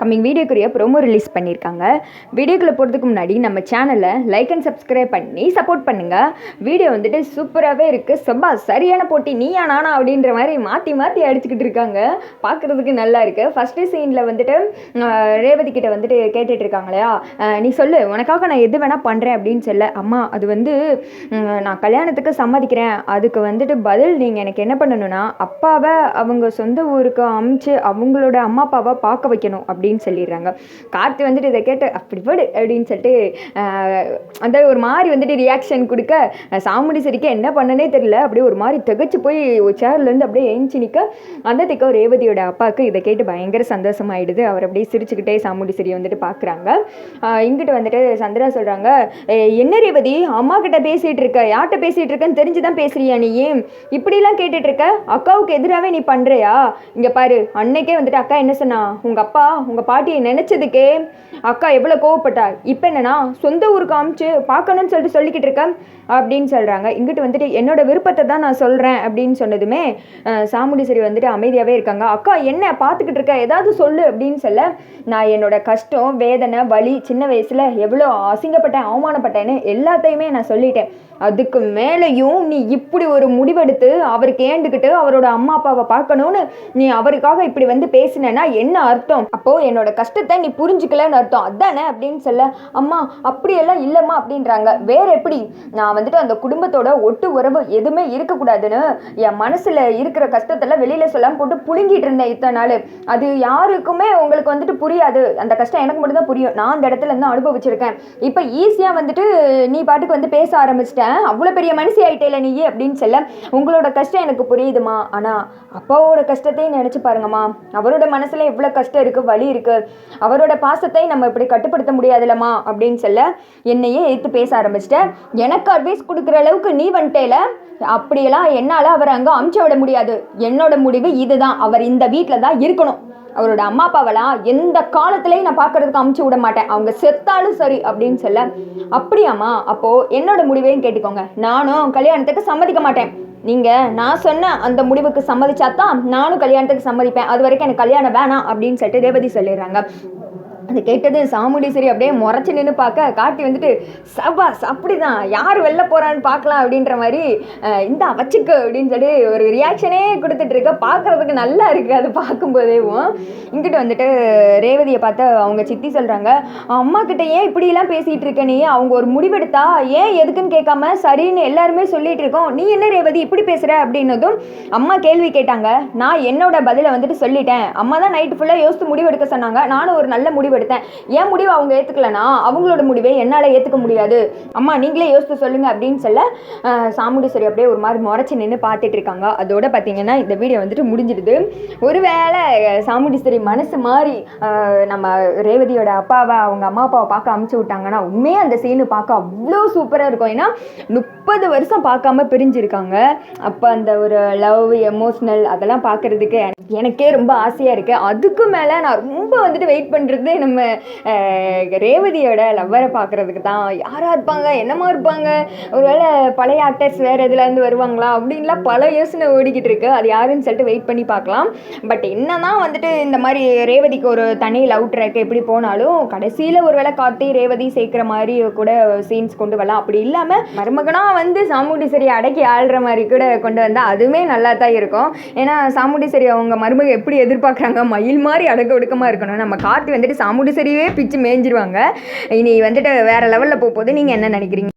Coming வீடியோக்குரிய promo release பண்ணியிருக்காங்க. வீடியோக்குள்ளே போகிறதுக்கு முன்னாடி நம்ம சேனலை லைக் அண்ட் சப்ஸ்கிரைப் பண்ணி சப்போர்ட் பண்ணுங்கள் வீடியோ வந்துட்டு சூப்பராகவே இருக்குது செவ்வா சரியான போட்டி நீயா நானா அப்படின்ற மாதிரி மாற்றி மாற்றி அடிச்சுக்கிட்டு இருக்காங்க. பார்க்குறதுக்கு நல்லா இருக்குது ஃபஸ்ட்டு சீனில் வந்துட்டு ரேவதி கிட்ட வந்துட்டு கேட்டுட்டு இருக்காங்க இல்லையா? நீ சொல்லு உனக்காக நான் எது வேணால் பண்ணுறேன் அப்படின்னு சொல்ல அம்மா அது வந்து நான் கல்யாணத்துக்கு சம்மதிக்கிறேன். அதுக்கு வந்துட்டு பதில் நீங்கள் எனக்கு என்ன பண்ணணும்னா அப்பாவை அவங்க சொந்த ஊருக்கு அமுச்சு அவங்களோட அம்மா அப்பாவை பார்க்க வைக்கணும். அப்படின்னு சொல்லிடுறாங்க. கார்த்தி வந்துட்டு இதை கேட்டு அப்படி படு அப்படின்னு சொல்லிட்டு அந்த ஒரு மாதிரி வந்துட்டு ரியாக்ஷன் கொடுக்க சாமுடி சாமுண்டி சரிக்கு என்ன பண்ணனே தெரியல. அப்படியே ஒரு மாதிரி திகச்சு போய் சேர்லேருந்து அப்படியே ஏஞ்சி நிற்க அந்த திக்க ரேவதியோட அப்பாவுக்கு இதை கேட்டு பயங்கர சந்தோஷமாயிடுது. அவர் அப்படியே சிரிச்சுக்கிட்டே சாமுண்டி சரியை வந்துட்டு பார்க்குறாங்க. இங்கிட்ட வந்துட்டு சந்திரா சொல்கிறாங்க என்ன ரேவதி அம்மா கிட்ட பேசிகிட்டு இருக்க யார்கிட்ட பேசிகிட்டு இருக்கேன்னு தெரிஞ்சு தான் பேசுறியா நீ இப்படிலாம் கேட்டுட்ருக்க அக்காவுக்கு எதிராகவே நீ பண்ணுறியா இங்கே பாரு அன்னைக்கே வந்துட்டு அக்கா என்ன சொன்னா உங்கள் அப்பா உங்கள் பாட்டியை நினச்சதுக்கே அக்கா எவ்வளோ கோவப்பட்டா? இப்போ என்னன்னா சொந்த ஊருக்கு காமிச்சு பார்க்கணும்னு சொல்லிட்டு சொல்லிக்கிட்டு இருக்கேன் அப்படின்னு சொல்கிறாங்க இங்கிட்டு வந்துட்டு என்னோட விருப்பத்தை தான் நான் சொல்கிறேன் அப்படின்னு சொன்னதுமே அஹ், சாமுண்டீஸ்வரி வந்துட்டு அமைதியாகவே இருக்காங்க. அக்கா என்ன பார்த்துக்கிட்டு இருக்க? ஏதாவது சொல்லு அப்படின்னு சொல்ல நான் என்னோட கஷ்டம் வேதனை வலி சின்ன வயசில் எவ்வளோ அசிங்கப்பட்டேன் அவமானப்பட்டேன்னு எல்லாத்தையுமே நான் சொல்லிட்டேன். அதுக்கு மேலேயும் நீ இப்படி ஒரு முடிவெடுத்து அவருக்கு ஏண்டுக்கிட்டு அவரோட அம்மா அப்பாவை பார்க்கணும்னு நீ அவருக்காக இப்படி வந்து பேசினேன்னா என்ன அர்த்தம்? அப்போது என்னோட கஷ்டத்தை நீ புரிஞ்சுக்கலன்னு அர்த்தம். அதானே அப்படின்னு சொல்ல அம்மா அப்படியெல்லாம் இல்லைம்மா அப்படின்றாங்க. வேற எப்படி? நான் வந்துட்டு அந்த குடும்பத்தோட ஒட்டு உறவு எதுவுமே இருக்கக்கூடாதுன்னு என் மனசில் இருக்கிற கஷ்டத்தெல்லாம் வெளியில் சொல்லாமல் போட்டு புழுங்கிட்டு இருந்தேன் இத்தனை நாள். அது யாருக்குமே உங்களுக்கு வந்துட்டு புரியாது. அந்த கஷ்டம் எனக்கு மட்டும்தான் புரியும். நான் அந்த இடத்துல இருந்து அனுபவிச்சிருக்கேன். இப்போ ஈஸியாக வந்துட்டு நீ பாட்டுக்கு வந்து பேச ஆரம்பிச்சிட்டேன். அவ்வளோ பெரிய மனுஷி ஆயிட்டேல நீ அப்படின்னு சொல்ல உங்களோட கஷ்டம் எனக்கு புரியுதுமா ஆனால் அப்பாவோட கஷ்டத்தையும் நினச்சி பாருங்கம்மா. அவரோட மனசில் எவ்வளோ கஷ்டம் இருக்குது வலி இருக்குது அவரோட பாசத்தை நம்ம இப்படி கட்டுப்படுத்த முடியாதுல்லம்மா அப்படின்னு சொல்ல என்னையே எடுத்து பேச ஆரம்பிச்சிட்டேன். எனக்கு அட்வைஸ் கொடுக்குற அளவுக்கு நீ வந்துட்டேல? அப்படியெல்லாம் என்னால் அவரை அங்கே அமுச்சு விட முடியாது. என்னோட முடிவு இதுதான். அவர் இந்த வீட்டில் தான் இருக்கணும். அவரோட அம்மா அப்பாவெல்லாம் எந்த காலத்துலேயும் நான் பார்க்கறதுக்கு அமுச்சு விட மாட்டேன். அவங்க செத்தாலும் சரி அப்படின்னு சொல்ல அப்படியாம்மா அப்போது என்னோட முடிவையும் கேட்டுக்கோங்க. நானும் கல்யாணத்துக்கு சம்மதிக்க மாட்டேன். நீங்கள் நான் சொன்ன அந்த முடிவுக்கு சம்மதிச்சா தான் நானும் கல்யாணத்துக்கு சம்மதிப்பேன். அது வரைக்கும் எனக்கு கல்யாணம் வேணாம் அப்படின்னு சொல்லிட்டு ரேவதி சொல்லிடுறாங்க. அது கேட்டது சாமுண்டீஸ்வரி அப்படியே முறைச்சி நின்று பார்க்க காட்டி வந்துட்டு சபாஸ் அப்படிதான் யார் வெளில போகிறான்னு பார்க்கலாம் அப்படின்ற மாதிரி இந்த இந்தா அப்படின்னு சொல்லி ஒரு ரியாக்ஷனே கொடுத்துட்டு இருக்க. பார்க்குறதுக்கு நல்லா இருக்குது அது பார்க்கும்போதேவும் இங்கிட்டு வந்துட்டு ரேவதியை பார்த்து அவங்க சித்தி சொல்கிறாங்க அம்மா கிட்ட ஏன் இப்படிலாம் பேசிகிட்டு இருக்க நீ? அவங்க ஒரு முடிவெடுத்தா ஏன் எதுக்குன்னு கேட்காம சரின்னு எல்லாருமே சொல்லிட்டு இருக்கோம். நீ என்ன ரேவதி இப்படி பேசுகிற அப்படின்னதும் அம்மா கேள்வி கேட்டாங்க. நான் என்னோட பதிலை வந்துட்டு சொல்லிட்டேன். அம்மா தான் நைட்டு ஃபுல்லாக யோசித்து முடிவெடுக்க சொன்னாங்க. நானும் ஒரு நல்ல முடிவு எடுத்தேன். ஏன் முடிவு அவங்க ஏற்றுக்கலனா அவங்களோட முடிவை என்னால் ஏற்றுக்க முடியாது. அம்மா நீங்களே யோசித்து சொல்லுங்க அப்படின்னு சொல்ல அஹ், சாமுண்டீஸ்வரி அப்படியே ஒரு மாதிரி முறைச்சி நின்று பார்த்துட்டு இருக்காங்க. அதோட பார்த்தீங்கன்னா இந்த வீடியோ வந்துட்டு முடிஞ்சிடுது. ஒருவேளை சாமுண்டீஸ்வரி மனசு மாதிரி நம்ம ரேவதியோட அப்பாவை அவங்க அம்மா அப்பாவை பார்க்க அமுச்சு விட்டாங்கன்னா உண்மையே அந்த சீனு பார்க்க அவ்வளோ சூப்பராக இருக்கும். ஏன்னா முப்பது வருஷம் பார்க்காம பிரிஞ்சிருக்காங்க. அப்போ அந்த ஒரு லவ் எமோஷ்னல் அதெல்லாம் பார்க்குறதுக்கு எனக்கே ரொம்ப ஆசையாக இருக்குது அதுக்கு மேலே நான் ரொம்ப வந்துட்டு வெயிட் பண்ணுறது நம்ம நம்ம ரேவதியோட லவ்வரை பார்க்குறதுக்கு தான் யாராக இருப்பாங்க? என்னமா இருப்பாங்க? ஒருவேளை பழைய ஆக்டர்ஸ் வேறு இதுலேருந்து வருவாங்களா? அப்படின்லாம் பல யோசனை ஓடிக்கிட்டு இருக்கு. அது யாருன்னு சொல்லிட்டு வெயிட் பண்ணி பார்க்கலாம். பட் என்னதான் வந்துட்டு இந்த மாதிரி ரேவதிக்கு ஒரு தனி லவ் ட்ராக் எப்படி போனாலும் கடைசியில் ஒருவேளை கார்த்தி ரேவதி சேர்க்குற மாதிரி கூட சீன்ஸ் கொண்டு வரலாம். அப்படி இல்லாமல் மருமகனாக வந்து சாமுண்டீஸ்வரி அடக்கி ஆள்ற மாதிரி கூட கொண்டு வந்தால் அதுவுமே நல்லா தான் இருக்கும். ஏன்னா சாமுண்டீஸ்வரி அவங்க மருமக எப்படி எதிர்பார்க்குறாங்க? மயில் மாதிரி அடக்க ஒடுக்கமாக இருக்கணும். நம்ம கார்த்தி வந்துட்டு சாமுண்டீஸ்வரியே பிச்சு மேய்ஞ்சிருவாங்க. இனி வந்துட்டு வேற லெவலில் போகும்போது நீங்கள் என்ன நினைக்கிறீங்க?